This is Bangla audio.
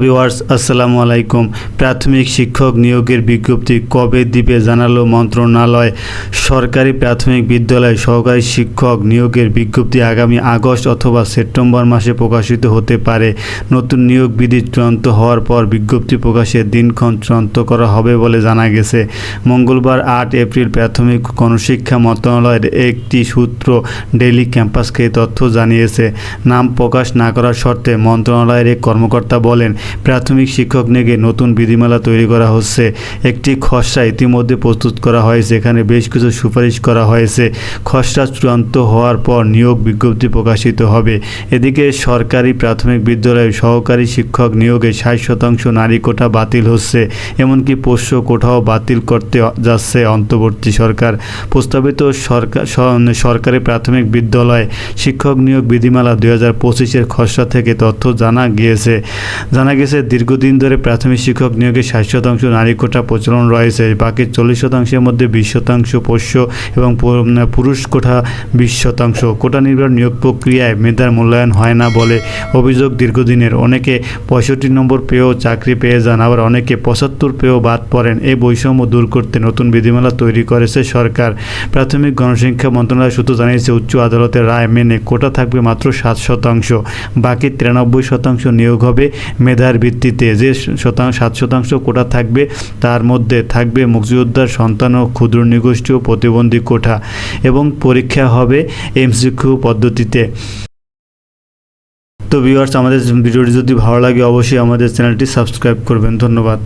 ভিউয়ার্স আসসালামু আলাইকুম প্রাথমিক শিক্ষক নিয়োগের বিজ্ঞপ্তি কবে দিবে জানালো মন্ত্রণালয় সরকারি প্রাথমিক বিদ্যালয় সহকারী শিক্ষক নিয়োগের বিজ্ঞপ্তি আগামী আগস্ট অথবা সেপ্টেম্বর মাসে প্রকাশিত হতে পারে নতুন নিয়োগ বিধি চূড়ান্ত হওয়ার পর বিজ্ঞপ্তি প্রকাশের দিনক্ষণ চূড়ান্ত করা হবে বলে জানা গেছে মঙ্গলবার আট এপ্রিল প্রাথমিক গণশিক্ষা মন্ত্রণালয়ের একটি সূত্র ডেইলি ক্যাম্পাসকে তথ্য জানিয়েছে নাম প্রকাশ না করার শর্তে মন্ত্রণালয়ের এক কর্মকর্তা বলেন প্রাথমিক শিক্ষক নিয়োগে নতুন বিধিমালা তৈরি করা হচ্ছে। একটি খসড়া ইতিমধ্যে প্রস্তুত করা হয়েছে। এখানে বেশ কিছু সুপারিশ করা হয়েছে। খসড়া চূড়ান্ত হওয়ার পর নিয়োগ বিজ্ঞপ্তি প্রকাশিত হবে। এদিকে সরকারি প্রাথমিক বিদ্যালয়ে সহকারী শিক্ষক নিয়োগে ষাট শতাংশ নারী কোটা বাতিল হচ্ছে। এমনকি পোষ্য কোটাও বাতিল করতে যাচ্ছে অন্তর্বর্তী সরকার। প্রস্তাবিত সরকার সরকারি প্রাথমিক বিদ্যালয় শিক্ষক নিয়োগ বিধিমালা দুই হাজার পঁচিশের খসড়া থেকে তথ্য জানা গিয়েছে। জানা গেছে, দীর্ঘদিন ধরে প্রাথমিক শিক্ষক নিয়োগে ষাট শতাংশ নারী কোটা প্রচলন রয়েছে। বাকি চল্লিশ শতাংশের মধ্যে বিশ শতাংশ পোষ্য এবং পুরুষ কোটা বিশ শতাংশ। কোটা নির্ভর নিয়োগ প্রক্রিয়ায় মেধার মূল্যায়ন হয় না বলে অভিযোগ দীর্ঘদিনের। অনেকে পঁয়ষট্টি নম্বর পেয়েও চাকরি পেয়ে যান, আবার অনেকে পঁচাত্তর পেয়েও বাদ পড়েন। এই বৈষম্য দূর করতে নতুন বিধিমালা তৈরি করেছে সরকার। প্রাথমিক গণশিক্ষা মন্ত্রণালয় সূত্র জানিয়েছে, উচ্চ আদালতের রায় মেনে কোটা থাকবে মাত্র সাত শতাংশ। বাকি তিরানব্বই শতাংশ নিয়োগ হবে মেধার ভিত্তিতে যে শতাংশ, সাত শতাংশ কোটা থাকবে, তার মধ্যে থাকবে মুক্তিযোদ্ধার সন্তান ও ক্ষুদ্র নিগোষ্ঠী ও প্রতিবন্ধী কোঠা এবং পরীক্ষা হবে এমসিকিউ পদ্ধতিতে। তো ভিউয়ার্স আমাদের ভিডিওটি যদি ভালো লাগে, অবশ্যই আমাদের চ্যানেলটি সাবস্ক্রাইব করবেন। ধন্যবাদ।